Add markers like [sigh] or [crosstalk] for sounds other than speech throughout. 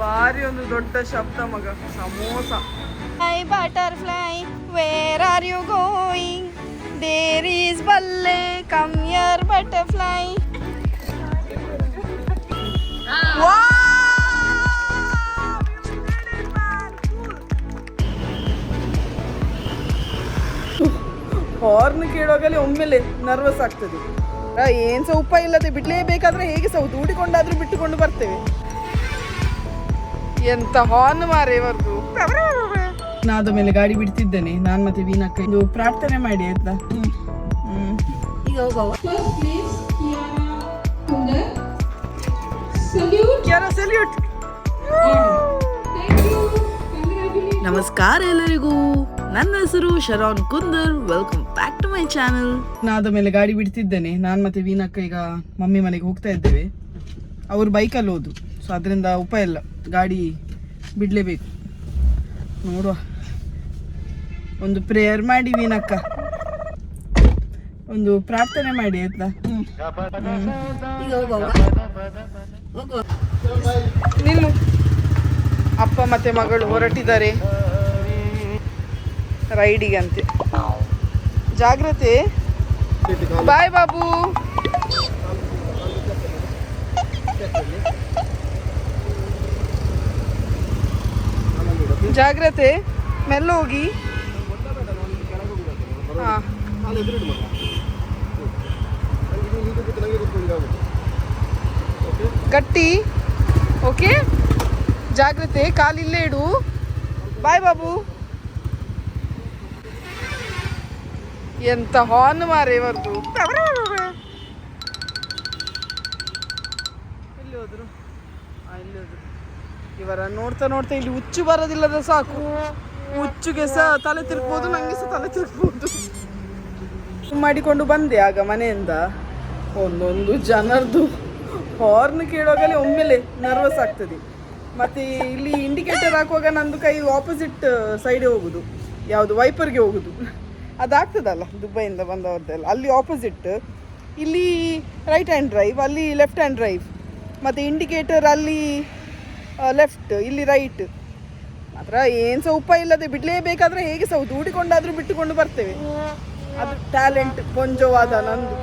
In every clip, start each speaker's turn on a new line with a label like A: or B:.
A: ಭಾರಿ ಒಂದು ದೊಡ್ಡ ಶಬ್ದ ಮಗ samosa.
B: Hi butterfly where are you going? There is balle, come here butterfly
A: horn ಕೇಳುವಾಗಲೇ ಒಮ್ಮೆಲೆ ನರ್ವಸ್ ಆಗ್ತದೆ. ಏನ್ ಸಹ ಉಪ ಇಲ್ಲದೆ ಬಿಡ್ಲೇಬೇಕಾದ್ರೆ ಹೇಗೆ ಸೌ ದೂಡಿಕೊಂಡಾದ್ರೂ ಬಿಟ್ಟುಕೊಂಡು ಬರ್ತೇವೆ. ಎಂತ ಹಾರ್ನ್ ಮಾರೆ ಇವರ್ದು. ನಾದ ಮೇಲೆ ಗಾಡಿ ಬಿಡ್ತಿದ್ದೇನೆ. ನಾನ್ ಮತ್ತೆ ವೀನಕ್ಕ ಇದು ಪ್ರಾರ್ಥನೆ ಮಾಡಿ ಆಯ್ತಾ?
B: ಈಗ ಹೋಗುವ.
A: ನಮಸ್ಕಾರ ಎಲ್ಲರಿಗೂ. ನನ್ನ ಹೆಸರು Sharon Kundar. Welcome back to my channel ನಾದ ಮೇಲೆ ಗಾಡಿ ಬಿಡ್ತಿದ್ದೇನೆ. ನಾನು ಮತ್ತೆ ವೀನಕ್ಕ ಈಗ ಮಮ್ಮಿ ಮನೆಗೆ ಹೋಗ್ತಾ ಇದ್ದೇವೆ. ಅವರು ಬೈಕಲ್ಲಿ ಹೋದು ಸೊ ಅದರಿಂದ ಉಪಾಯ ಇಲ್ಲ. ಗಾಡಿ ಬಿಡಲೇಬೇಕು. ನೋಡುವ. ಒಂದು ಪ್ರೇಯರ್ ಮಾಡಿ ವೀನಕ್ಕ ಒಂದು ಪ್ರಾರ್ಥನೆ ಮಾಡಿ ಆಯ್ತಾ? ನಿಲ್ಲು ಅಪ್ಪ ಮತ್ತೆ ಮಗಳು ಹೊರಟಿದ್ದಾರೆ. ರೈಡಿಗಂತೆ. ಜಾಗ್ರತೆ. ಬಾಯ್ ಬಾಬು. ಜಾಗ್ರತೆ ಮೆಲ್ಲ ಹೋಗಿ ಹಾ. ಗಟ್ಟಿ ಓಕೆ? ಜಾಗ್ರತೆ ಕಾಲಿಲ್ಲೇ ಇಡು. ಬಾಯ್ ಬಾಬು. ಎಂತ ಹಾರ್ನ್ ಮಾರೆ ಇವರ್ದು. ಎಲ್ಲಿ ಹೋದ್ರು. ಆ, ಇಲ್ಲಿ ಹೋದ್ರು. ಇವರ ನೋಡ್ತಾ ನೋಡ್ತಾ ಇಲ್ಲಿ ಹುಚ್ಚು ಬರೋದಿಲ್ಲದ ಸಾಕು. ಹುಚ್ಚುಗೆ ಸಹ ತಲೆ ತಿರುಗ್ಬೋದು, ನಂಗೆ ಸಹ ತಲೆ ತಿರುಗ್ಬೋದು. ಮಾಡಿಕೊಂಡು ಬಂದೆ ಆಗ ಮನೆಯಿಂದ. ಒಂದೊಂದು ಜನರದು ಹಾರ್ನ್ ಕೇಳುವಾಗಲೇ ಒಮ್ಮೆಲೆ ನರ್ವಸ್ ಆಗ್ತದೆ. ಮತ್ತೆ ಇಲ್ಲಿ ಇಂಡಿಕೇಟರ್ ಹಾಕುವಾಗ ನಂದು ಕೈ ಆಪೋಸಿಟ್ ಸೈಡ್ ಹೋಗುದು. ಯಾವುದು ವೈಪರ್ಗೆ ಹೋಗುದು. ಅದಾಗ್ತದಲ್ಲ, ದುಬೈಯಿಂದ ಬಂದವ್ರದ್ದೆಲ್ಲ. ಅಲ್ಲಿ ಆಪೋಸಿಟ್ ಇಲ್ಲಿ ರೈಟ್ ಹ್ಯಾಂಡ್ ಡ್ರೈವ್ ಅಲ್ಲಿ ಲೆಫ್ಟ್ ಹ್ಯಾಂಡ್ ಡ್ರೈವ್ ಮತ್ತು ಇಂಡಿಕೇಟರ್ ಅಲ್ಲಿ ಲೆಫ್ಟ್ ಇಲ್ಲಿ ರೈಟ್ ಮಾತ್ರ ಏನು ಸಹ ಉಪ ಇಲ್ಲದೆ ಬಿಡಲೇಬೇಕಾದ್ರೆ ಹೇಗೆ ಸಹ ದೂಡಿಕೊಂಡಾದ್ರೂ ಬಿಟ್ಟುಕೊಂಡು ಬರ್ತೇವೆ. ಅದು ಟ್ಯಾಲೆಂಟ್ ಕೊಂಜವಾದ ನಂದು.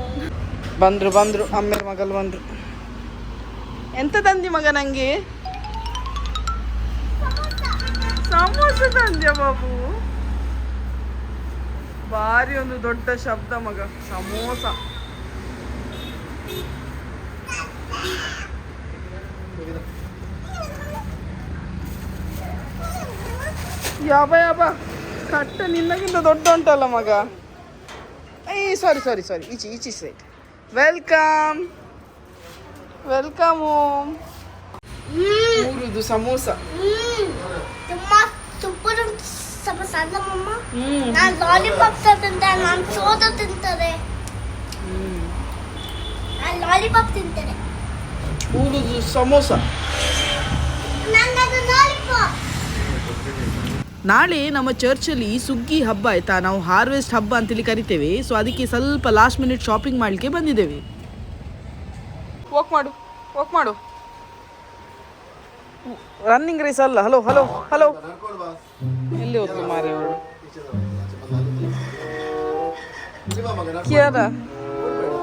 A: ಬಂದ್ರು ಬಂದ್ರು, ಅಮ್ಮರ ಮಗಲು ಬಂದ್ರು. ಎಂತ ತಂದಿ ಮಗ ನಂಗೆ? ಸಮೋಸ ತಂದ್ಯ ಬಾಬು? ಭಾರಿ ಒಂದು ದೊಡ್ಡ ಶಬ್ದ ಮಗ, ಸಮೋಸ. ಯಾಬ ಯಾವ ಕಟ್ಟ ನಿನ್ನಗಿಂತ ದೊಡ್ಡ ಉಂಟಲ್ಲ ಮಗ. ಐ ಸಾರಿ ಸಾರಿ ಸಾರಿ ಈಚಿ ಈಚಿ ಸೈಡ್ ವೆಲ್ಕಮ್ ವೆಲ್ಕಮ್ ಹೋಮ್ ಮೂರುದು ಸಮೋಸ.
C: ತುಂಬಾ ಸೂಪರ್ ಸಮೋಸ ಅಲ್ಲ ಮಮ್ಮ ನಾನು ಲಾಲಿಪಾಪ್ ತಿಂತೆ ನಾನು ಸೋದ ತಿಂತಾರೆ ನಾನು ಲಾಲಿಪಾಪ್ ತಿಂತೇನೆ.
A: ಮೂರುದು ಸಮೋಸ.
C: ನಂಗದು ಲಾಲಿಪಾಪ್
A: ನಾಳೆ ನಮ್ಮ ಚರ್ಚಲ್ಲಿ ಸುಗ್ಗಿ ಹಬ್ಬ ಆಯ್ತಾ? ನಾವು ಹಾರ್ವೆಸ್ಟ್ ಹಬ್ಬ ಅಂತೇಳಿ ಕರಿತೇವೆ. ಸೊ ಅದಕ್ಕೆ ಸ್ವಲ್ಪ ಲಾಸ್ಟ್ ಮಿನಿಟ್ ಶಾಪಿಂಗ್ ಮಾಡಲಿಕ್ಕೆ ಬಂದಿದ್ದೇವೆ. ವಾಕ್ ಮಾಡು ವಾಕ್ ಮಾಡು. ರನ್ನಿಂಗ್ ರೇಸ್ ಅಲ್ಲ. ಹಲೋ ಹಲೋ ಹಲೋ ಎಲ್ಲಿ ಹೋದ್ಲು ಮಾರಿ ಅವಳು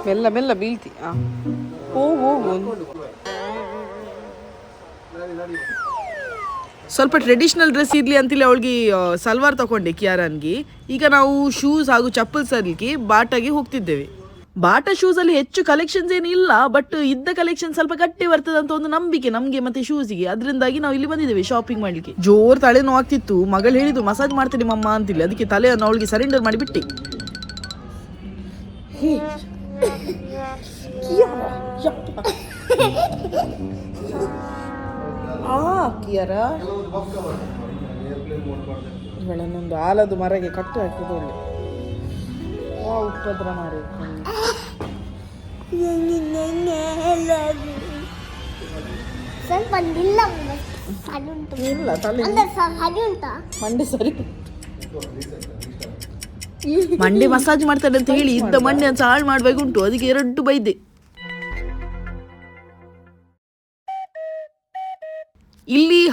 A: ಮೆಲ್ಲ ಮೆಲ್ಲ ಬೀಳ್ತಿ. ಹಾಂ ಹೋಗು ಹೋಗು. ಸ್ವಲ್ಪ ಟ್ರೆಡಿಷ್ನಲ್ ಡ್ರೆಸ್ ಇರಲಿ ಅಂತೇಳಿ ಅವಳಿಗೆ ಸಲ್ವಾರ್ ತಗೊಂಡೆ ಕಿಯಾರನ್ಗೆ. ಈಗ ನಾವು ಶೂಸ್ ಹಾಗೂ ಚಪ್ಪಲ್ಸ್ ಅಲ್ಲಿಗೆ ಬಾಟಾಗೆ ಹೋಗ್ತಿದ್ದೇವೆ. ಬಾಟ ಶೂಸ್ ಅಲ್ಲಿ ಹೆಚ್ಚು ಕಲೆಕ್ಷನ್ಸ್ ಏನಿಲ್ಲ ಇಲ್ಲ ಬಟ್ ಇದ್ದ ಕಲೆಕ್ಷನ್ ಸ್ವಲ್ಪ ಗಟ್ಟಿ ಬರ್ತದೆ ಅಂತ ಒಂದು ನಂಬಿಕೆ ನಮಗೆ ಮತ್ತೆ ಶೂಸಿಗೆ ಅದರಿಂದಾಗಿ ನಾವು ಇಲ್ಲಿ ಬಂದಿದ್ದೇವೆ ಶಾಪಿಂಗ್ ಮಾಡ್ಲಿಕ್ಕೆ. ಜೋರ್ ತಲೆ ಆಗ್ತಿತ್ತು. ಮಗಳು ಹೇಳಿದ್ದು ಮಸಾಜ್ ಮಾಡ್ತೀನಿ ಮಮ್ಮ ಅಂತಿಲ್ಲ. ಅದಕ್ಕೆ ತಲೆಯನ್ನು ಅವಳಿಗೆ ಸರೆಂಡರ್ ಮಾಡಿಬಿಟ್ಟೆ. [laughs] ಆ ಕಿಯರ ಇವಳನ್ನೊಂದು ಆಲದ ಮರಗೆ ಕಟ್ಟು ಹಾಕಿದ್ದು ಒಳ್ಳೆ ವಾ ಉಪದ್ರ ಮಾರಿ
C: ಸ್ವಲ್ಪ ನಿಲ್ಲ
A: ಇಲ್ಲ ತಲೆ ಮಂಡೆ ಸರಿ ಮಂಡೆ ಮಸಾಜ್ ಮಾಡ್ತಾರೆ ಅಂತ ಹೇಳಿ ಇದ್ದ ಮಂಡಿ ಅಂತ ಹಾಳು ಮಾಡ್ಬೇಕುಂಟು ಅದಕ್ಕೆ ಎರಡು ಬೈದೆ.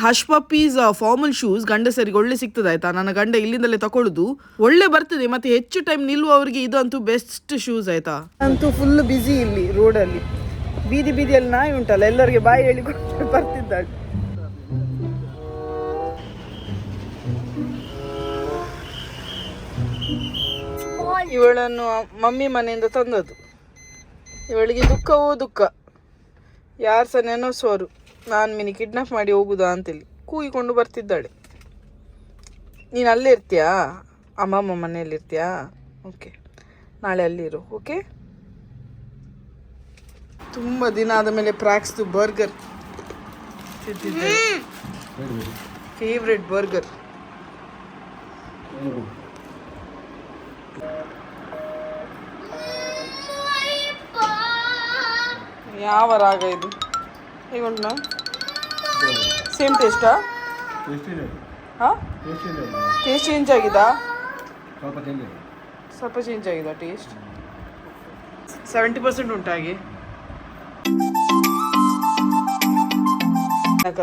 D: ಹಶ್ ಪಪ್ಪೀಸ್ ಫಾರ್ಮಲ್ ಶೂಸ್ ಗಂಡಸರಿಗೆ ಒಳ್ಳೆ ಸಿಗ್ತದೆ ಆಯ್ತಾ? ನನ್ನ ಗಂಡ ಇಲ್ಲಿಂದಲೇ ತಕೊಳ್ಳುದು. ಒಳ್ಳೆ ಬರ್ತದೆ, ಮತ್ತೆ ಹೆಚ್ಚು ಟೈಮ್ ನಿಲ್ಲುವವರಿಗೆ ಅಂತೂ ಬೆಸ್ಟ್ ಶೂಸ್ ಆಯ್ತಾ? ಅಂತೂ ಫುಲ್ ಬಿಸಿ ಇಲ್ಲಿ ರೋಡಲ್ಲಿ ಬೀದಿ ಬೀದಿಯಲ್ಲಿ ನಾಯಿ ಉಂಟಲ್ಲ, ಎಲ್ಲರಿಗೆ ಬಾಯಿ ಹೇಳಿ ಬರ್ತಿದ್ದಾಳೆ. ಇವಳನ್ನು ಮಮ್ಮಿ ಮನೆಯಿಂದ ತಂದದ್ದು. ಇವಳಿಗೆ ದುಃಖವೋ ದುಃಖ. ಯಾರು ಸಹ ನಾನು ಮಿನಿ ಕಿಡ್ನಾಪ್ ಮಾಡಿ ಹೋಗುದಾ ಅಂತೇಳಿ ಕೂಗಿಕೊಂಡು ಬರ್ತಿದ್ದಾಳೆ. ನೀನು ಅಲ್ಲೇ ಇರ್ತೀಯಾ? ಅಮ್ಮಮ್ಮ ಮನೆಯಲ್ಲಿ ಇರ್ತೀಯಾ? ಓಕೆ ನಾಳೆ ಅಲ್ಲಿರು ಓಕೆ ತುಂಬ ದಿನ ಆದ ಮೇಲೆ ಪ್ರಾಕ್ಸ್ದು ಬರ್ಗರ್. ಫೇವ್ರೆಟ್ ಬರ್ಗರ್ ಯಾವ ರಾಗ ಇದು? ಹೇಗುಂಟು ಸೇಮ್ ಟೇಸ್ಟಾ ಹಾಂ? ಟೇಸ್ಟ್ ಚೇಂಜ್ ಆಗಿದಾ?
E: ಸ್ವಲ್ಪ ಚೇಂಜ್
D: ಸ್ವಲ್ಪ ಚೇಂಜ್ ಆಗಿದೆ ಟೇಸ್ಟ್ ಸೆವೆಂಟಿ ಪರ್ಸೆಂಟ್ ಉಂಟಾಗಿ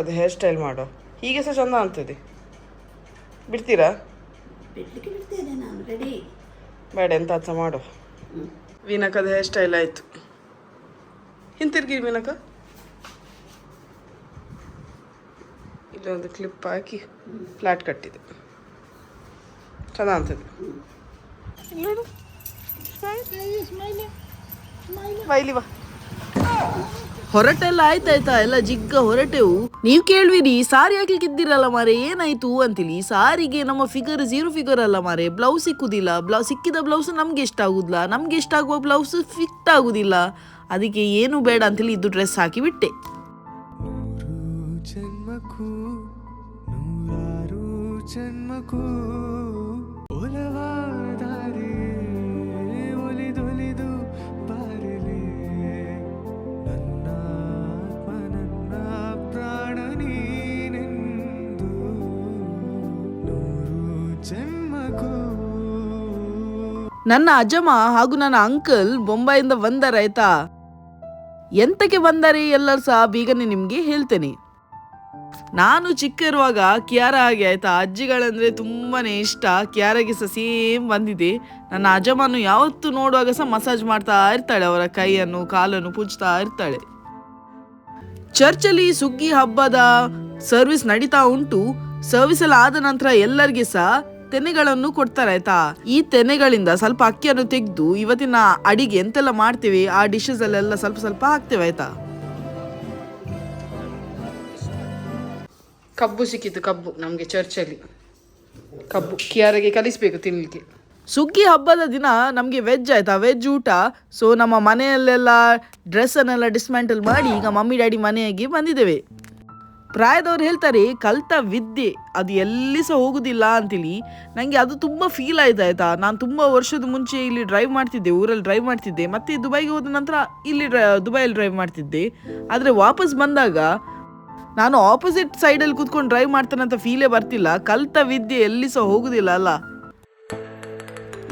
D: ಅದು ಹೇರ್ ಸ್ಟೈಲ್ ಮಾಡೋ? ಹೀಗೆ ಸಹ ಚಂದ ಆಗ್ತದೆ ಬಿಡ್ತೀರಾ? ಬೇಡ ಎಂತ ಮಾಡೋ. ಮಾಡು ವೀನಕದ ಹೇರ್ ಸ್ಟೈಲ್ ಆಯಿತು. ಹಿಂತಿರ್ಗಿ ವೀನಕ. ಇಲ್ಲೊಂದು ಕ್ಲಿಪ್ ಹಾಕಿ ಫ್ಲಾಟ್ ಕಟ್ಟಿದೆ. ಚೆನ್ನಾಗ್ತದೆ ಹೊರಟೆಲ್ಲ ಆಯ್ತಾಯ್ತಾ? ಎಲ್ಲ ಜಿಗ್ಗ ಹೊರಟೆವು. ನೀವು ಕೇಳ್ವಿರಿ, ಸಾರಿ ಹಾಕ್ಲಿಕ್ಕೆ ಇದ್ದಿರಲ್ಲ ಮಾರೆ, ಏನಾಯ್ತು ಅಂತಿಲಿ? ಸಾರಿಗೆ ನಮ್ಮ ಫಿಗರ್ ಜೀರೋ ಫಿಗರ್ ಅಲ್ಲ ಮಾರೆ ಬ್ಲೌಸ್ ಸಿಕ್ಕುದಿಲ್ಲ. ಬ್ಲೌಸ್ ಸಿಕ್ಕಿದ ಬ್ಲೌಸ್ ನಮ್ಗೆ ಇಷ್ಟ ಆಗುದಿಲ್ಲ ನಮ್ಗೆ ಇಷ್ಟ ಆಗುವ ಬ್ಲೌಸ್ ಫಿಟ್ ಆಗುದಿಲ್ಲ. ಅದಕ್ಕೆ ಏನು ಬೇಡ ಅಂತೇಳಿ ಇದು ಡ್ರೆಸ್ ಹಾಕಿ ಬಿಟ್ಟೆ.
F: ಜನ್ಮಕ್ಕೂ ಒಲವಾದಾರೆ ಒಲಿದೊಲಿದು ಬಾರಲೆ. ನನ್ನ ಆತ್ಮ, ನನ್ನ ಪ್ರಾಣ ನೀನೆಂದು ನೂರು ಜನ್ಮಕ್ಕೂ
D: ನನ್ನ ಅಜ್ಜಮ್ಮ ಹಾಗೂ ನನ್ನ ಅಂಕಲ್ ಬೊಂಬಾಯಿಂದ ಬಂದಾರಾಯ್ತಾ ಎಂತಕ್ಕೆ ಬಂದರೆ ಎಲ್ಲರೂ ಸಹ ಬೀಗನೆ ನಿಮಗೆ ಹೇಳ್ತೇನೆ. ನಾನು ಚಿಕ್ಕ ಇರುವಾಗ ಕ್ಯಾರ ಆಗಿ ಆಯ್ತಾ? ಅಜ್ಜಿಗಳಂದ್ರೆ ತುಂಬಾನೇ ಇಷ್ಟ. ಕ್ಯಾರಗೆ ಸಹ ಸೇಮ್ ಬಂದಿದೆ. ನನ್ನ ಅಜಮಾನು ಯಾವತ್ತು ನೋಡುವಾಗ ಸಹ ಮಸಾಜ್ ಮಾಡ್ತಾ ಇರ್ತಾಳೆ. ಅವರ ಕೈಯನ್ನು, ಕಾಲನ್ನು ಪೂಜ್ತಾ ಇರ್ತಾಳೆ. ಚರ್ಚಲ್ಲಿ ಸುಗ್ಗಿ ಹಬ್ಬದ ಸರ್ವಿಸ್ ನಡೀತಾ ಉಂಟು. ಸರ್ವಿಸ್ ಎಲ್ಲ ಆದ ನಂತರ ಎಲ್ಲರಿಗೆ ಸಹ ತೆನೆಗಳನ್ನು ಕೊಡ್ತಾರೆ ಆಯ್ತಾ? ಈ ತೆನೆಗಳಿಂದ ಸ್ವಲ್ಪ ಅಕ್ಕಿಯನ್ನು ತೆಗೆದು ಇವತ್ತಿನ ಅಡಿಗೆ ಎಂತೆಲ್ಲ ಮಾಡ್ತೇವೆ? ಆ ಡಿಶಸ್ ಅಲ್ಲೆಲ್ಲ ಸ್ವಲ್ಪ ಸ್ವಲ್ಪ ಹಾಕ್ತೇವೆ ಆಯ್ತಾ? ಕಬ್ಬು ಸಿಕ್ಕಿತ್ತು ಕಬ್ಬು ನಮಗೆ ಚರ್ಚಲ್ಲಿ. ಕಬ್ಬು ಕಿಯಾರಿಗೆ ಕಲಿಸಬೇಕು ತಿನ್ನಲಿಕ್ಕೆ ಸುಗ್ಗಿ ಹಬ್ಬದ ದಿನ ನಮಗೆ ವೆಜ್ ಆಯ್ತಾ. ವೆಜ್ ಊಟ ಸೊ ನಮ್ಮ ಮನೆಯಲ್ಲೆಲ್ಲ ಡ್ರೆಸ್ಸನ್ನೆಲ್ಲ ಡಿಸ್ಮ್ಯಾಂಟಲ್ ಮಾಡಿ ಈಗ ಮಮ್ಮಿ, ಡ್ಯಾಡಿ ಮನೆಯಾಗಿ ಬಂದಿದ್ದೇವೆ. ಪ್ರಾಯದವ್ರು ಹೇಳ್ತಾರೆ, ಕಲ್ತ ವಿದ್ಯೆ, ಅದು ಎಲ್ಲಿ ಸಹ ಹೋಗುದಿಲ್ಲ ಅಂತೇಳಿ ನನಗೆ ಅದು ತುಂಬ ಫೀಲ್ ಆಯ್ತು ಆಯ್ತಾ. ನಾನು ತುಂಬ ವರ್ಷದ ಮುಂಚೆ ಇಲ್ಲಿ ಡ್ರೈವ್ ಮಾಡ್ತಿದ್ದೆ, ಊರಲ್ಲಿ ಡ್ರೈವ್ ಮಾಡ್ತಿದ್ದೆ. ಮತ್ತೆ ದುಬೈಗೆ ಹೋದ ನಂತರ ಇಲ್ಲಿ ಡ್ರೈ ದುಬೈಯಲ್ಲಿ ಡ್ರೈವ್ ಮಾಡ್ತಿದ್ದೆ. ಆದರೆ ವಾಪಸ್ ಬಂದಾಗ ನಾನು ಆಪೋಸಿಟ್ ಸೈಡಲ್ಲಿ ಕೂತ್ಕೊಂಡು ಡ್ರೈವ್ ಮಾಡ್ತಾನಂತ ಫೀಲೇ ಬರ್ತಿಲ್ಲ. ಕಲ್ತ ವಿದ್ಯೆ ಎಲ್ಲಿ ಸಹ ಹೋಗುದಿಲ್ಲ ಅಲ್ಲ.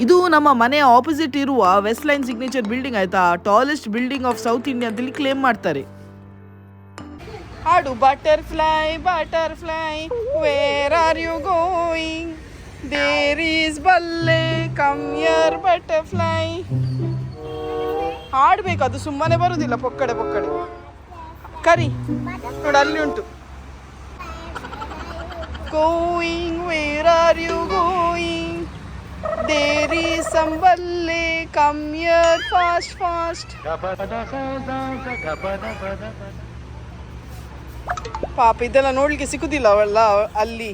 D: ಇದು ನಮ್ಮ ಮನೆಯ ಆಪೋಸಿಟ್ ಇರುವ ವೆಸ್ಟ್ ಲೈನ್ ಸಿಗ್ನೇಚರ್ ಬಿಲ್ಡಿಂಗ್ ಆಯ್ತಾ? Tallest building of south India ಅಂತೇಳಿ ಕ್ಲೇಮ್ ಮಾಡ್ತಾರೆ. ಹಾಡು butterfly butterfly where are you going there is ಬಲ್ಲೆ ಕಮ್ ಯರ್ ಬಟರ್ಫ್ಲೈ ಹಾಡ್ಬೇಕು ಅದು ಸುಮ್ಮನೆ ಬರುದಿಲ್ಲ ಪೊಕ್ಕಡೆ ಪೊಕ್ಕಡೆ. ಕರಿ. ನೋಡು, ಅಲ್ಲಿ ಉಂಟು. Going where are you going there is some Walse come here fast fast ಪಾಪ, ಇದೆಲ್ಲ ನೋಡ್ಲಿಕ್ಕೆ ಸಿಗುದಿಲ್ಲ ಅವೆಲ್ಲ ಅಲ್ಲಿ.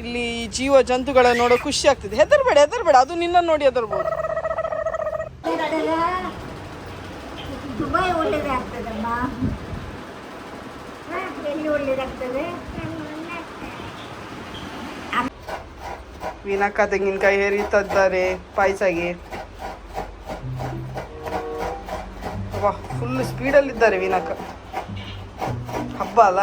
D: ಇಲ್ಲಿ ಜೀವ ಜಂತುಗಳ ನೋಡೋ ಖುಷಿ ಆಗ್ತದೆ. ಹೆದರ್ಬೇಡ ಹೆದರ್ಬೇಡ. ಅದು ನಿನ್ನ ನೋಡಿ ಹೆದರ್ಬೋದು.
C: ದುಬೈ ಒಳ್ಳೇದಾಗ್ತದಮ್ಮ ಎಲ್ಲಿ
D: ವೀನಕ್ಕ ತೆಂಗಿನಕಾಯಿ ಹೇರಿತಿದ್ದಾರೆ ಪಾಯಸಗೆ. ವಾ ಫುಲ್ ಸ್ಪೀಡಲ್ಲಿದ್ದಾರೆ ವೀನಕ್ಕ ಹಬ್ಬ ಅಲ್ಲ?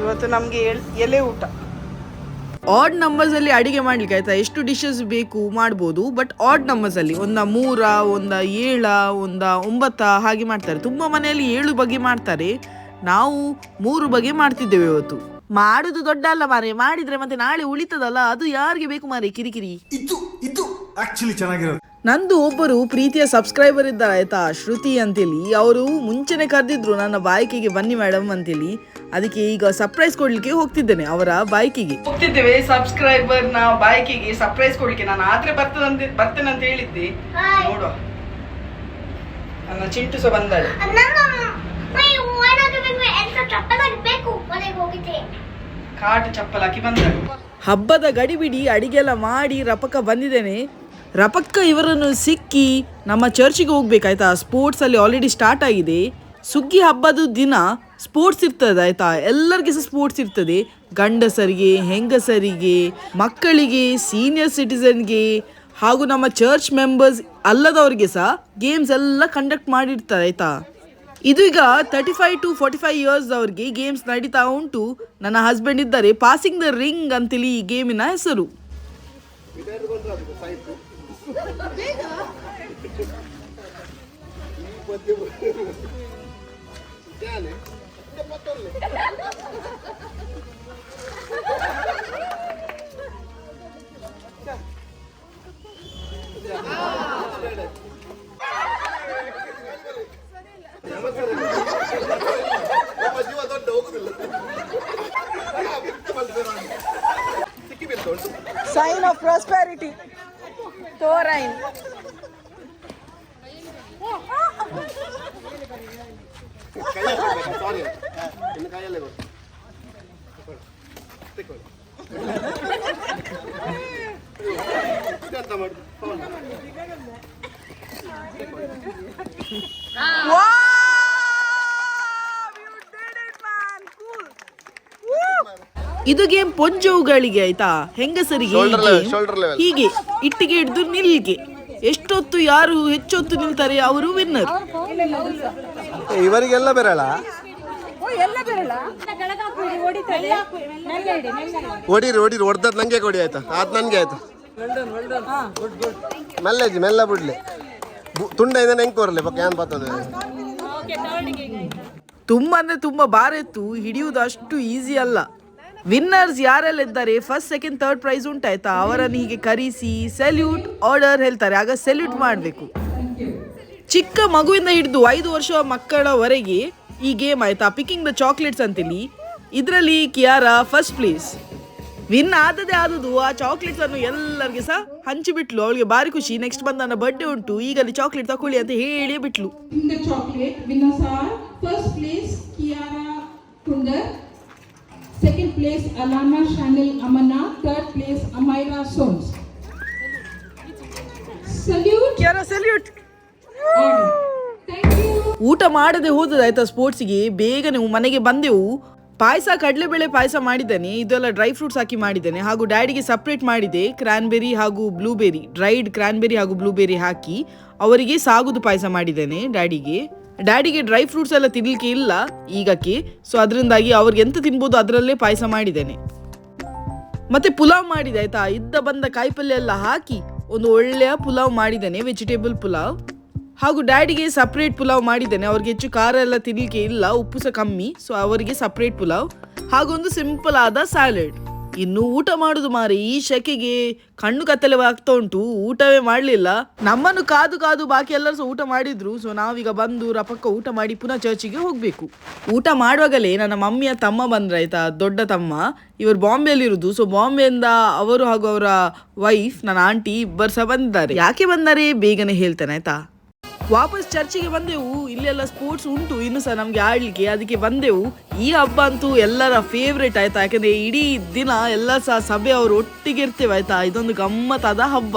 D: ಇವತ್ತು ನಮಗೆ ಎಲೆ ಊಟ. ಆಡ್ ನಂಬರ್ಸ್ ಅಲ್ಲಿ ಅಡಿಗೆ ಮಾಡ್ಲಿಕ್ಕೆ ಆಯ್ತಾ? ಎಷ್ಟು ಡಿಶಸ್ ಬೇಕು ಮಾಡ್ಬೋದು ಬಟ್ ಆಡ್ ನಂಬರ್ಸ್ ಅಲ್ಲಿ ಒಂದ ಮೂರ, ಒಂದ ಏಳ, ಒಂದ ಒಂಬತ್ತ ಹಾಗೆ ಮಾಡ್ತಾರೆ. ತುಂಬಾ ಮನೆಯಲ್ಲಿ ಏಳು ಬಗೆ ಮಾಡ್ತಾರೆ. ನಾವು ಮೂರು ಬಗೆ ಮಾಡ್ತಿದ್ದೇವೆ ಇವತ್ತು. ಮಾಡುದು ದೊಡ್ಡ ಅಲ್ಲ ಮಾರೆ ಮಾಡಿದ್ರೆ ಮತ್ತೆ ನಾಳೆ ಉಳಿತದಲ್ಲ, ಅದು ಯಾರಿಗೆ ಬೇಕು ಮಾರೆ ಕಿರಿಕಿರಿ?
F: ಇದು ಇದು ಆಕ್ಚುಲಿ ಚೆನ್ನಾಗಿರೋದು
D: ನಂದು ಒಬ್ಬರು ಪ್ರೀತಿಯ ಸಬ್ಸ್ಕ್ರೈಬರ್ ಇದ್ದಾರೆ ಆಯ್ತಾ? ಶ್ರುತಿ ಅಂತೇಳಿ ಅವರು ಮುಂಚೆನೆ ಕರೆದಿದ್ರು ನನ್ನ ಬಾಯ್ಕಿಗೆ ಬನ್ನಿ ಮೇಡಮ್ ಅಂತೇಳಿ ಅದಕ್ಕೆ ಈಗ ಸರ್ಪ್ರೈಸ್ ಕೊಡ್ಲಿಕ್ಕೆ ಹೋಗ್ತಿದ್ದೇನೆ ಅವರ ಬಾಯ್ಕಿಗೆ. ಹೋಗ್ತಿದ್ದೇವೆ ಸಬ್ಸ್ಕ್ರೈಬರ್ನ ಬಾಯ್ಕಿಗೆ ಸರ್ಪ್ರೈಸ್ ಕೊಡ್ಲಿಕ್ಕೆ. ನಾನು ಆದ್ರೆ ಬರ್ತದಂತೆ ಬರ್ತೇನೆ ಅಂತ ಹೇಳಿದ್ದೆ. ನೋಡುವ. ನನ್ನ ಚಿಂಟು ಸಹ ಬಂದಾಳೆ. ಕಾಟು ಚಪ್ಪಲ್ ಹಾಕಿ ಬಂದಳು. ಹಬ್ಬದ ಗಡಿಬಿಡಿ ಅಡಿಗೆಲ್ಲ ಮಾಡಿ ರಪಕ ಬಂದಿದ್ದೇನೆ. ರಪಕ್ಕ ಇವರನ್ನು ಸಿಕ್ಕಿ ನಮ್ಮ ಚರ್ಚಿಗೆ ಹೋಗ್ಬೇಕಾಯ್ತಾ ಸ್ಪೋರ್ಟ್ಸ್ ಅಲ್ಲಿ ಆಲ್ರೆಡಿ ಸ್ಟಾರ್ಟ್ ಆಗಿದೆ. ಸುಗ್ಗಿ ಹಬ್ಬದ ದಿನ ಸ್ಪೋರ್ಟ್ಸ್ ಇರ್ತದೆ ಆಯ್ತಾ? ಎಲ್ಲರಿಗೆ ಸಹ ಸ್ಪೋರ್ಟ್ಸ್ ಇರ್ತದೆ. ಗಂಡಸರಿಗೆ, ಹೆಂಗಸರಿಗೆ, ಮಕ್ಕಳಿಗೆ ಸೀನಿಯರ್ ಸಿಟಿಸನ್ಗೆ ಹಾಗೂ ನಮ್ಮ ಚರ್ಚ್ ಮೆಂಬರ್ಸ್ ಅಲ್ಲದವ್ರಿಗೆ ಸಹ ಗೇಮ್ಸ್ ಎಲ್ಲ ಕಂಡಕ್ಟ್ ಮಾಡಿರ್ತಾರೆ ಆಯ್ತಾ? ಇದು ಈಗ thirty five to forty five years ಅವ್ರಿಗೆ ಗೇಮ್ಸ್ ನಡೀತಾ ಉಂಟು. ನನ್ನ ಹಸ್ಬೆಂಡ್ ಇದ್ದಾರೆ. ಪಾಸಿಂಗ್ ದ ರಿಂಗ್ ಅಂತೇಳಿ ಈ ಗೇಮಿನ ಹೆಸರು. Vem lá. ಇದು ಗೇಮ್ ಪೊಂಜವುಗಳಿಗೆ ಆಯ್ತಾ? ಹೆಂಗಸರಿಗೆ ಹೀಗೆ? ಇಟ್ಟಿಗೆ ಹಿಡಿದು ನಿಲ್ಗೆ. ಎಷ್ಟೊತ್ತು ಯಾರು ಹೆಚ್ಚೊತ್ತು ನಿಲ್ತಾರೆ ಅವರು ವಿನ್ನರ್
E: ಇವರಿಗೆಲ್ಲ ಬರಲ್ಲ ಹೊಡೀರಿ ಹೊಡೀರಿ ಹೊಡ್ದದ್ ನಂಗೆ ಕೊಡಿ ಆಯ್ತಾ? ಅದ್ ನನ್ಗೆ ಆಯ್ತು? ಮೆಲ್ಲೆಜಿ ಮೆಲ್ಲ ಬಿಡ್ಲಿ. ತುಂಡ ಇದನ್ನ ಹೆಂಗ್ ತೋರ್ಲಿ ಪಕ್ಕ ಏನ್ ಬರ್ತದೆ
D: ತುಂಬ ಅಂದ್ರೆ ತುಂಬಾ ಭಾರ ಇತ್ತು ಹಿಡಿಯುವುದು ಅಷ್ಟು ಈಸಿ ಅಲ್ಲ. ವಿನ್ನರ್ಸ್ ಯಾರೆಲ್ಲ ಇದ್ದಾರೆ? ಫಸ್ಟ್ ಸೆಕೆಂಡ್ ಥರ್ಡ್ ಪ್ರೈಸ್ ಉಂಟಾಯ್ತಾ? ಅವರನ್ನು ಹೀಗೆ ಕರೆಸಿ ಸೆಲ್ಯೂಟ್ ಆರ್ಡರ್ ಹೇಳ್ತಾರೆ. ಆಗ ಸೆಲ್ಯೂಟ್ ಮಾಡಬೇಕು. ಚಿಕ್ಕ ಮಗುವಿಂದ ಹಿಡಿದು ಐದು ವರ್ಷ ಮಕ್ಕಳವರೆಗೆ ಈ ಗೇಮ್ ಆಯ್ತಾ? ಪಿಕಿಂಗ್ ದ ಚಾಕ್ಲೇಟ್ಸ್ ಅಂತೇಳಿ ಇದರಲ್ಲಿ ಕಿಯಾರ ಫಸ್ಟ್ ಪ್ಲೇಸ್ ವಿನ್ ಆದದೇ ಆದದು ಆ ಚಾಕ್ಲೇಟ್ಸ್ ಅನ್ನು ಎಲ್ಲರಿಗೆ ಸಹ ಹಂಚಿಬಿಟ್ಲು ಅವಳಿಗೆ ಭಾರಿ ಖುಷಿ ನೆಕ್ಸ್ಟ್ ಬಂದ ನನ್ನ ಬರ್ಡೇ ಉಂಟು ಈಗಲ್ಲಿ ಚಾಕ್ಲೇಟ್ ತಕೊಳ್ಳಿ ಅಂತ ಹೇಳಿ ಬಿಟ್ಲು
G: Chanel Amana, third place Amira Sons. Salute
D: Kiara salute.
G: You.
D: ಊಟ ಮಾಡದೆ ಹೋದದಾಯ್ತಾ ಸ್ಪೋರ್ಟ್ಸ್ಗೆ ಬೇಗನೆ ಮನೆಗೆ ಬಂದೆವು ಪಾಯಸ ಕಡಲೆಬೇಳೆ ಪಾಯಸ ಮಾಡಿದ್ದೇನೆ. ಇದೆಲ್ಲ ಡ್ರೈ ಫ್ರೂಟ್ಸ್ ಹಾಕಿ ಮಾಡಿದ್ದೇನೆ. ಹಾಗೂ ಡ್ಯಾಡಿಗೆ ಸಪ್ರೇಟ್ ಮಾಡಿದೆ ಕ್ರಾನ್ಬೆರಿ ಹಾಗೂ ಬ್ಲೂಬೆರಿ ಡ್ರೈಡ್ ಕ್ರಾನ್ಬೆರಿ ಹಾಗೂ ಬ್ಲೂಬೆರಿ ಹಾಕಿ ಅವರಿಗೆ ಸಾಗುದು ಪಾಯಸ ಮಾಡಿದ್ದೇನೆ ಡ್ಯಾಡಿಗೆ ಡ್ಯಾಡಿಗೆ ಡ್ರೈ ಫ್ರೂಟ್ಸ್ ಎಲ್ಲ ತಿನ್ಲಿಕ್ಕೆ ಇಲ್ಲ ಈಗಕ್ಕೆ. ಸೊ ಅದರಿಂದಾಗಿ ಅವ್ರಿಗೆ ಎಂತ ತಿನ್ಬೋದು ಅದರಲ್ಲೇ ಪಾಯಸ ಮಾಡಿದ್ದೇನೆ. ಮತ್ತೆ ಪುಲಾವ್ ಮಾಡಿದೆ, ಆಯ್ತಾ? ಇದ್ದ ಬಂದ ಕಾಯಿಪಲ್ಯ ಎಲ್ಲ ಹಾಕಿ ಒಂದು ಒಳ್ಳೆಯ ಪುಲಾವ್ ಮಾಡಿದ್ದೇನೆ ವೆಜಿಟೇಬಲ್ ಪುಲಾವ್. ಹಾಗೂ ಡ್ಯಾಡಿಗೆ ಸಪ್ರೇಟ್ ಪುಲಾವ್ ಮಾಡಿದ್ದೇನೆ. ಅವ್ರಿಗೆ ಹೆಚ್ಚು ಖಾರ ಎಲ್ಲ ತಿನ್ಲಿಕ್ಕೆ ಇಲ್ಲ, ಉಪ್ಪು ಸಹ ಕಮ್ಮಿ. ಸೊ ಅವರಿಗೆ ಸಪ್ರೇಟ್ ಪುಲಾವ್ ಹಾಗೊಂದು ಸಿಂಪಲ್ ಆದ ಸ್ಯಾಲೆಡ್ ಇನ್ನು ಊಟ ಮಾಡುದು ಮಾರಿ, ಈ ಶೆಕೆಗೆ ಕಣ್ಣು ಕತ್ತಲೆ ಆಗ್ತಾ ಉಂಟು. ಊಟವೇ ಮಾಡಲಿಲ್ಲ. ನಮ್ಮನ್ನು ಕಾದು ಕಾದು ಬಾಕಿ ಎಲ್ಲರೂ ಸಹ ಊಟ ಮಾಡಿದ್ರು. ಸೊ ನಾವೀಗ ಬಂದು ರಪಕ್ಕ ಊಟ ಮಾಡಿ ಪುನಃ ಚರ್ಚಿಗೆ ಹೋಗಬೇಕು. ಊಟ ಮಾಡುವಾಗಲೇ ನನ್ನ ಮಮ್ಮಿಯ ತಮ್ಮ ಬಂದ್ರಾಯ್ತಾ ದೊಡ್ಡ ತಮ್ಮ. ಇವರು ಬಾಂಬೆಯಲ್ಲಿರುವುದು ಸೊ ಬಾಂಬೆಯಿಂದ ಅವರು ಹಾಗೂ ಅವರ ವೈಫ್ ನನ್ನ ಆಂಟಿ ಇಬ್ಬರು ಸಹ ಬಂದಿದ್ದಾರೆ. ಯಾಕೆ ಬಂದರೆ? ಬೇಗನೆ ಹೇಳ್ತೇನೆ, ಆಯ್ತಾ? ವಾಪಸ್ ಚರ್ಚಿಗೆ ಬಂದೆವು. ಇಲ್ಲೆಲ್ಲ ಸ್ಪೋರ್ಟ್ಸ್ ಉಂಟು ಇನ್ನು ಸಹ ನಮ್ಗೆ ಆಡ್ಲಿಕ್ಕೆ. ಅದಕ್ಕೆ ಬಂದೆವು. ಈ ಹಬ್ಬ ಅಂತೂ ಎಲ್ಲರ ಫೇವ್ರೇಟ್ ಆಯ್ತಾ. ಯಾಕಂದ್ರೆ ಇಡೀ ದಿನ ಎಲ್ಲ ಸಹ ಸಭೆ ಅವರು ಒಟ್ಟಿಗೆ ಇರ್ತೇವೆ ಆಯ್ತಾ? ಇದೊಂದು ಗಮ್ಮತ್ತಾದ ಹಬ್ಬ.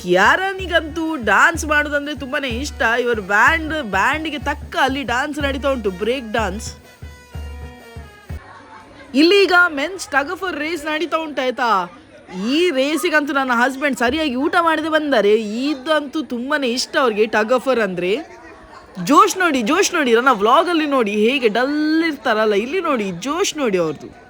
D: ಕಿಯಾರನಿಗಂತೂ ಡಾನ್ಸ್ ಮಾಡೋದಂದ್ರೆ ತುಂಬಾನೇ ಇಷ್ಟ. ಇವರು ಬ್ಯಾಂಡ್ ಬ್ಯಾಂಡಿಗೆ ತಕ್ಕ ಅಲ್ಲಿ ಡಾನ್ಸ್ ನಡೀತಾ ಉಂಟು. ಬ್ರೇಕ್ ಡಾನ್ಸ್ ಇಲ್ಲಿ ಈಗ ಮೆನ್ಸ್ ಟಗ್ ಫಾರ್ ರೇಸ್ ನಡೀತಾ ಉಂಟಾಯ್ತಾ ಈ ರೇಸಿಗಂತೂ ನನ್ನ ಹಸ್ಬೆಂಡ್ ಸರಿಯಾಗಿ ಊಟ ಮಾಡದೆ ಬಂದರೆ ಇದಂತೂ ತುಂಬಾನೇ ಇಷ್ಟ ಅವ್ರಿಗೆ ಟಗಫರ್ ಅಂದ್ರೆ. ಜೋಶ್ ನೋಡಿ ಜೋಶ್ ನೋಡಿ, ನನ್ನ ವ್ಲಾಗಲ್ಲಿ ನೋಡಿ, ಹೇಗೆ ಡಲ್ ಇರ್ತಾರಲ್ಲ, ಇಲ್ಲಿ ನೋಡಿ, ಜೋಶ್ ನೋಡಿ ಅವ್ರದ್ದು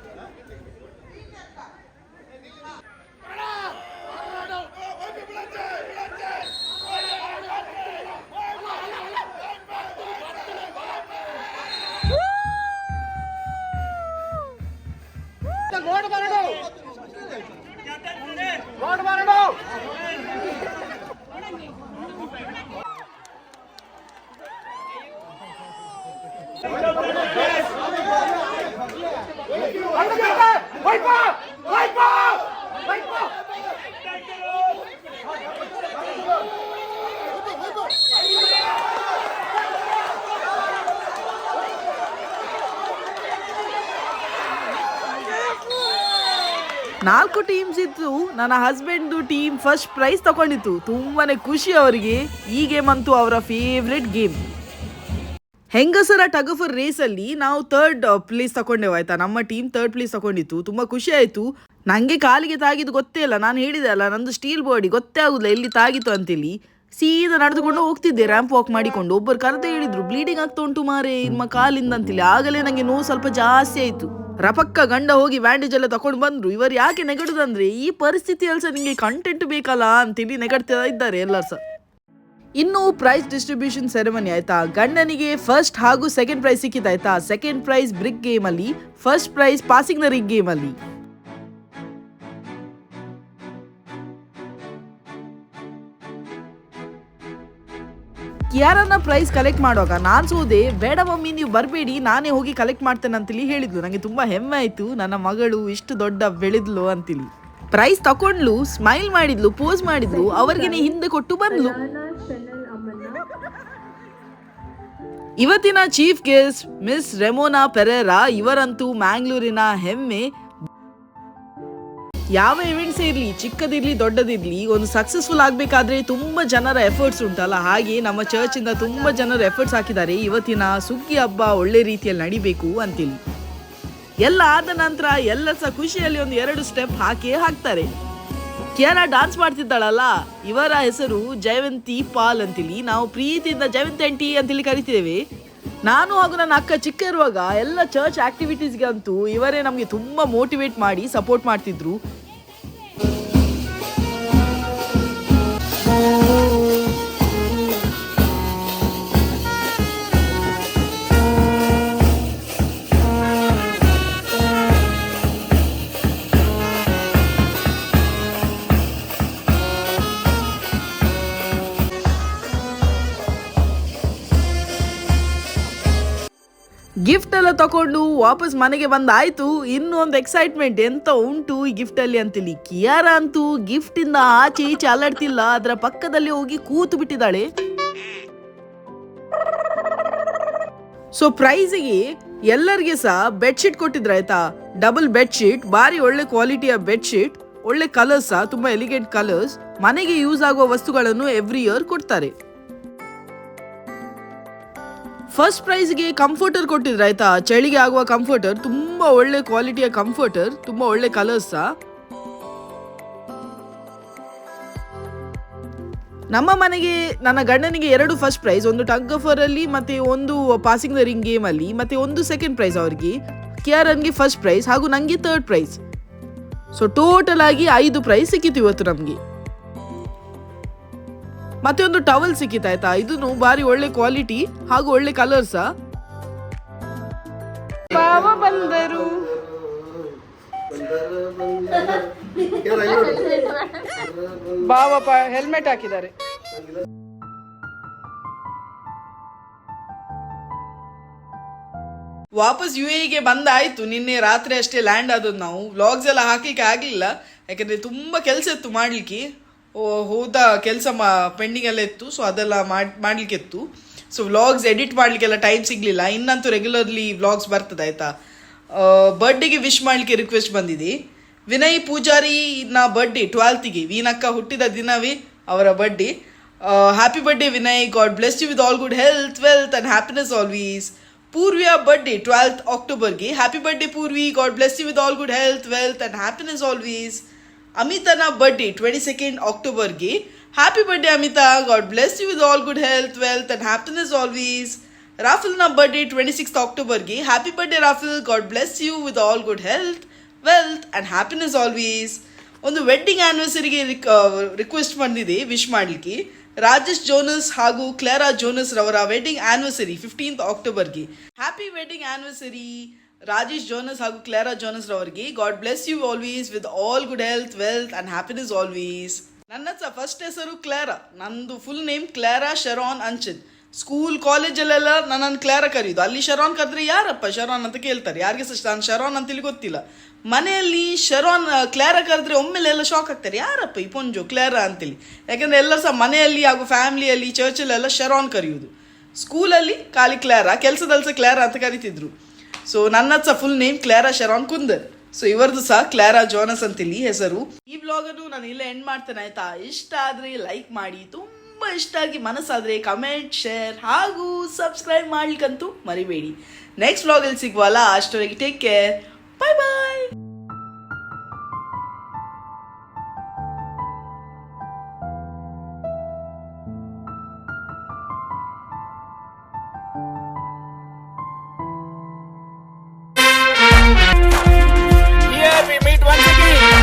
D: ಟೀಮ್ಸ್ ಇತ್ತು, ನನ್ನ ಹಸ್ಬೆಂಡ್ದು ಟೀಮ್ ಫಸ್ಟ್ ಪ್ರೈಸ್ ತಗೊಂಡಿತ್ತು ತುಂಬಾನೇ ಖುಷಿ ಅವರಿಗೆ. ಈ ಗೇಮ್ ಅಂತೂ ಅವರ ಫೇವ್ರೆಟ್ ಗೇಮ್ ಹೆಂಗಸರ ಟಗಫರ್ ರೇಸಲ್ಲಿ ನಾವು ಥರ್ಡ್ ಪ್ಲೇಸ್ ತಗೊಂಡೆವು ಆಯ್ತಾ? ನಮ್ಮ ಟೀಮ್ ತರ್ಡ್ ಪ್ಲೇಸ್ ತಗೊಂಡಿತ್ತು ತುಂಬಾ ಖುಷಿ ಆಯ್ತು. ನಂಗೆ ಕಾಲಿಗೆ ತಾಗಿದ್ದು ಗೊತ್ತೇ ಇಲ್ಲ. ನಾನು ಹೇಳಿದೆ ಅಲ್ಲ, ನಂದು ಸ್ಟೀಲ್ ಬಾಡಿ ಗೊತ್ತೇ ಆಗುದಿಲ್ಲ, ಎಲ್ಲಿ ತಾಗಿತ್ತು ಅಂತೇಳಿ ಸೀದಾ ನಡೆದುಕೊಂಡು ಹೋಗ್ತಿದ್ದೆ ರ್ಯಾಂಪ್ ವಾಕ್ ಮಾಡಿಕೊಂಡು. ಒಬ್ಬರು ಕರೆದು ಹೇಳಿದ್ರು ಬ್ಲೀಡಿಂಗ್ ಆಗ್ತಾ ಉಂಟು ಮಾರೆ, ನಿಮ್ಮ ಕಾಲಿಂದ ಅಂತಿಲ್ಲ. ಆಗಲೇ ನಂಗೆ ನೋವು ಸ್ವಲ್ಪ ಜಾಸ್ತಿ ಆಯ್ತು. ರಪಕ್ಕ ಗಂಡ ಹೋಗಿ ಬ್ಯಾಂಡೇಜ್ ಎಲ್ಲ ತಕೊಂಡು ಬಂದ್ರು. ಇವರು ಯಾಕೆ ನೆಗಡುದಂದ್ರೆ, ಈ ಪರಿಸ್ಥಿತಿಯಲ್ಲಿ ಸಹ ನಿಮಗೆ ಕಂಟೆಂಟ್ ಬೇಕಲ್ಲ ಅಂತೇಳಿ ನೆಗಡ್ತಾ ಇದ್ದಾರೆ ಎಲ್ಲ ಸಹ. ಇನ್ನು ಪ್ರೈಸ್ ಡಿಸ್ಟ್ರಿಬ್ಯೂಷನ್ ಸೆರೆಮನಿ ಆಯ್ತಾ? ಗಂಡನಿಗೆ ಫಸ್ಟ್ ಹಾಗೂ ಸೆಕೆಂಡ್ ಪ್ರೈಸ್ ಸಿಕ್ಕಿದಾಯ್ತಾ? ಸೆಕೆಂಡ್ ಪ್ರೈಸ್ ಬ್ರಿಕ್ ಗೇಮ್ ಅಲ್ಲಿ first prize passing the ring game ಅಲ್ಲಿ ಕಿಯಾರನ್ನ ಪ್ರೈಸ್ ಕಲೆಕ್ಟ್ ಮಾಡುವಾಗ ನಾನು ಸೋದೆ, ಬೇಡ ಮಮ್ಮಿ, ನೀವು ಬರಬೇಡಿ, ನಾನೇ ಹೋಗಿ ಕಲೆಕ್ಟ್ ಮಾಡ್ತೇನೆ ಅಂತೇಳಿ ಹೇಳಿದ್ಲು. ನನಗೆ ತುಂಬಾ ಹೆಮ್ಮೆ ಆಯ್ತು. ನನ್ನ ಮಗಳು ಇಷ್ಟು ದೊಡ್ಡ ಬೆಳೆದ್ಲು ಅಂತೇಳಿ. ಪ್ರೈಸ್ ತಕೊಂಡ್ಲು ಸ್ಮೈಲ್ ಮಾಡಿದ್ಲು ಪೋಸ್ ಮಾಡಿದ್ಲು, ಅವ್ರಿಗೆನೆ ಹಿಂದೆ ಕೊಟ್ಟು ಬಂದ್ಲು. ಇವತ್ತಿನ chief guest miss Remona Pereira ಇವರಂತೂ ಮ್ಯಾಂಗ್ಳೂರಿನ ಹೆಮ್ಮೆ. ಯಾವ ಇವೆಂಟ್ಸ್ ಇರಲಿ, ಚಿಕ್ಕದಿರಲಿ, ದೊಡ್ಡದಿರಲಿ ಒಂದು ಸಕ್ಸಸ್ಫುಲ್ ಆಗಬೇಕಾದ್ರೆ ತುಂಬ ಜನರ ಎಫರ್ಟ್ಸ್ ಉಂಟಲ್ಲ? ಹಾಗೆ ನಮ್ಮ ಚರ್ಚಿಂದ ತುಂಬ ಜನರು ಎಫರ್ಟ್ಸ್ ಹಾಕಿದ್ದಾರೆ. ಇವತ್ತಿನ ಸುಗ್ಗಿ ಹಬ್ಬ ಒಳ್ಳೆ ರೀತಿಯಲ್ಲಿ ನಡಿಬೇಕು ಅಂತೇಳಿ ಎಲ್ಲ ಆದ ನಂತರ ಎಲ್ಲ ಸಹ ಖುಷಿಯಲ್ಲಿ ಒಂದು ಎರಡು ಸ್ಟೆಪ್ ಹಾಕಿ ಹಾಕ್ತಾರೆ. ಕೇರ ಡಾನ್ಸ್ ಮಾಡ್ತಿದ್ದಾಳಲ್ಲ? ಇವರ ಹೆಸರು ಜಯವಂತಿ ಪಾಲ್ ಅಂತೇಳಿ ನಾವು ಪ್ರೀತಿಯಿಂದ ಜಯವಂತಿ ಆಂಟಿ ಅಂತೇಳಿ ಕರಿತೇವೆ ನಾನು ಹಾಗೂ ನನ್ನ ಅಕ್ಕ ಚಿಕ್ಕ ಇರುವಾಗ ಎಲ್ಲ ಚರ್ಚ್ ಆಕ್ಟಿವಿಟೀಸ್ಗೆ ಅಂತೂ ಇವರೇ ನಮಗೆ ತುಂಬ ಮೋಟಿವೇಟ್ ಮಾಡಿ ಸಪೋರ್ಟ್ ಮಾಡ್ತಿದ್ರು. ಗಿಫ್ಟ್ ಎಲ್ಲ ತಗೊಂಡು ವಾಪಸ್ ಮನೆಗೆ ಬಂದಾಯ್ತು. ಇನ್ನೊಂದು ಎಕ್ಸೈಟ್ಮೆಂಟ್ ಎಂತ ಉಂಟು ಈ ಗಿಫ್ಟ್ ಅಲ್ಲಿ ಅಂತೇಳಿ ಕಿಯಾರ ಅಂತೂ ಗಿಫ್ಟ್ ಇಂದ ಆಚೆ ಈಚೆ ಅಲ್ಲಾಡ್ತಿಲ್ಲ. ಅದರ ಪಕ್ಕದಲ್ಲಿ ಹೋಗಿ ಕೂತು ಬಿಟ್ಟಿದ್ದಾಳೆ. ಸೊ ಪ್ರೈಸಿಗೆ ಎಲ್ಲರಿಗೆ ಸಹ ಬೆಡ್ಶೀಟ್ ಕೊಟ್ಟಿದ್ರು ಆಯ್ತಾ? ಡಬಲ್ ಬೆಡ್ಶೀಟ್ ಭಾರಿ ಒಳ್ಳೆ ಕ್ವಾಲಿಟಿಯ ಬೆಡ್ಶೀಟ್ ಒಳ್ಳೆ ಕಲರ್ಸ್ ಸಹ ತುಂಬಾ ಎಲಿಗೆಂಟ್ ಕಲರ್ಸ್ ಮನೆಗೆ ಯೂಸ್ ಆಗುವ ವಸ್ತುಗಳನ್ನು ಎವ್ರಿ ಇಯರ್ ಕೊಡ್ತಾರೆ. ಫಸ್ಟ್ ಪ್ರೈಸ್ಗೆ ಕಂಫರ್ಟರ್ ಕೊಟ್ಟಿದ್ರು, ಆಯ್ತಾ? ಚಳಿಗೆ ಆಗುವ ಕಂಫರ್ಟರ್ ತುಂಬಾ ಒಳ್ಳೆ ಕ್ವಾಲಿಟಿಯ ಕಂಫರ್ಟರ್ ತುಂಬಾ ಒಳ್ಳೆ ಕಲರ್ಸ್ ನಮ್ಮ ಮನೆಗೆ, ನನ್ನ ಗಂಡನಿಗೆ ಎರಡು ಫಸ್ಟ್ ಪ್ರೈಸ್ ಒಂದು ಟಗ್ ಅಲ್ಲಿ, ಮತ್ತೆ ಒಂದು ಪಾಸಿಂಗ್ ದ ರಿಂಗ್ ಗೇಮ್ ಅಲ್ಲಿ, ಮತ್ತೆ ಒಂದು ಸೆಕೆಂಡ್ ಪ್ರೈಸ್ ಅವರಿಗೆ. ಕಿಯಾರನ್ಗೆ ಫಸ್ಟ್ ಪ್ರೈಸ್ ಹಾಗೂ ನಂಗೆ ಥರ್ಡ್ ಪ್ರೈಸ್ ಸೊ ಟೋಟಲ್ ಆಗಿ ಐದು ಪ್ರೈಸ್ ಸಿಕ್ಕಿತ್ತು ಇವತ್ತು ನಮಗೆ. ಮತ್ತೆ ಒಂದು ಟವಲ್ ಸಿಕ್ಕಿತಾಯ್ತಾ ಇದನ್ನು ಬಾರಿ ಒಳ್ಳೆ ಕ್ವಾಲಿಟಿ ಹಾಗೂ ಒಳ್ಳೆ ಕಲರ್ಸ ಬಂದರು. ಬಾವಪ್ಪ ಹೆಲ್ಮೆಟ್ ಹಾಕಿದ್ದಾರೆ. ವಾಪಸ್ ಯು ಎಗೆ ಬಂದಾಯ್ತು. ನಿನ್ನೆ ರಾತ್ರಿ ಅಷ್ಟೇ ಲ್ಯಾಂಡ್ ಆದದ್ದು ನಾವು. ವ್ಲಾಗ್ಸ್ ಎಲ್ಲ ಹಾಕ್ಲಿಕ್ಕೆ ಆಗ್ಲಿಲ್ಲ. ಯಾಕಂದ್ರೆ ತುಂಬಾ ಕೆಲಸ ಇತ್ತು ಮಾಡ್ಲಿಕ್ಕೆ. ಹೋದ? ಕೆಲಸ ಮಾ ಪೆಂಡಿಂಗ್ ಎಲ್ಲ ಇತ್ತು ಸೊ ಅದೆಲ್ಲ ಮಾಡಿ ಮಾಡ್ಲಿಕ್ಕೆ ಇತ್ತು ಸೊ ವ್ಲಾಗ್ಸ್ ಎಡಿಟ್ ಮಾಡಲಿಕ್ಕೆಲ್ಲ ಟೈಮ್ ಸಿಗ್ಲಿಲ್ಲ. ಇನ್ನಂತೂ ರೆಗ್ಯುಲರ್ಲಿ ವ್ಲಾಗ್ಸ್ ಬರ್ತದೆ, ಆಯಿತಾ? ಬರ್ಡೇಗೆ ವಿಶ್ ಮಾಡ್ಲಿಕ್ಕೆ ರಿಕ್ವೆಸ್ಟ್ ಬಂದಿದೆ. ವಿನಯ್ ಪೂಜಾರಿ ನಾ ಬರ್ಡೇ ಟ್ವೆಲ್ತಿಗೆ ವೀನಕ್ಕ ಹುಟ್ಟಿದ ದಿನವೇ ಅವರ birthday happy birthday Vinay. God bless you with all good health wealth and happiness always ಪೂರ್ವಿಯ birthday twelfth ಅಕ್ಟೋಬರ್ಗೆ happy birthday Purvi. God bless you with all good health wealth and happiness always ಅಮಿತನ birthday twenty second ಅಕ್ಟೋಬರ್ಗೆ happy birthday Amita God bless you with all good health wealth and happiness always ರಾಫಿಲ್ನ birthday twenty six ಅಕ್ಟೋಬರ್ಗೆ happy birthday Raphael God bless you with all good health wealth and happiness always ಒಂದು wedding ಆ್ಯನಿವರ್ಸರಿಗೆ request ಮಾಡಿದೆ wish ಮಾಡಲಿಕ್ಕೆ. Rajesh Jonas ಹಾಗೂ Clara Jonas ರವರ wedding anniversary fifteenth ಅಕ್ಟೋಬರ್ಗೆ happy wedding anniversary Rajesh Jonas ಹಾಗೂ Clara Jonas ರವರಿಗೆ God bless you always with all good health wealth and happiness always ನನ್ನ ಸಹ ಫಸ್ಟ್ ಹೆಸರು ಕ್ಲಾರಾ ನಂದು ಫುಲ್ ನೇಮ್ ಕ್ಲಾರಾ ಶರಾನ್ ಅಂಚಿನ್ school ಕಾಲೇಜಲ್ಲೆಲ್ಲ ನನ್ನನ್ನು ಕ್ಲಾರಾ ಕರೆಯೋದು. ಅಲ್ಲಿ ಶರಾನ್ ಕರೆದ್ರೆ ಯಾರಪ್ಪ ಶರಾನ್ ಅಂತ ಕೇಳ್ತಾರೆ. ಯಾರಿಗೆ ಸಹ ನಾನು ಶರಾನ್ ಅಂತೇಳಿ ಗೊತ್ತಿಲ್ಲ. ಮನೆಯಲ್ಲಿ ಶರಾನ್ ಕ್ಲಾರಾ ಕರೆದ್ರೆ ಒಮ್ಮೆಲೆ ಎಲ್ಲ ಶಾಕ್ ಆಗ್ತಾರೆ. ಯಾರಪ್ಪ ಈ ಪೊಂಜು ಕ್ಲಾರಾ ಅಂತೇಳಿ. ಯಾಕಂದ್ರೆ ಎಲ್ಲ ಸಹ ಮನೆಯಲ್ಲಿ ಹಾಗೂ ಫ್ಯಾಮಿಲಿಯಲ್ಲಿ ಚರ್ಚಲ್ಲೆಲ್ಲ ಶರಾನ್ ಕರೆಯೋದು. ಸ್ಕೂಲಲ್ಲಿ ಖಾಲಿ ಕ್ಲಾರಾ ಕೆಲಸದಲ್ಲಿ ಸಹ ಕ್ಲಾರಾ ಅಂತ ಕರಿತಿದ್ರು. ಸೊ ನನ್ನ full name Clara Sharon Kundar so ಇವರದು ಸಹ ಕ್ಲಾರಾ ಜೋನಸ್ ಅಂತ ಇಲ್ಲಿ ಹೆಸರು. ಈ ಬ್ಲಾಗ್ ಅನ್ನು ನಾನು ಇಲ್ಲೇ ಎಂಡ್ ಮಾಡ್ತೇನೆ, ಆಯ್ತಾ? ಇಷ್ಟ ಆದ್ರೆ ಲೈಕ್ ಮಾಡಿ, ತುಂಬಾ ಇಷ್ಟ ಆಗಿ ಮನಸ್ಸಾದ್ರೆ ಕಮೆಂಟ್ ಶೇರ್ ಹಾಗೂ ಸಬ್ಸ್ಕ್ರೈಬ್ ಮಾಡ್ಲಿಕ್ಕಂತೂ ಮರಿಬೇಡಿ. ನೆಕ್ಸ್ಟ್ ಬ್ಲಾಗಲ್ಲಿ ಸಿಗುವಲ್ಲ ಅಷ್ಟೊರೆಗೆ take care bye bye
A: meet once again.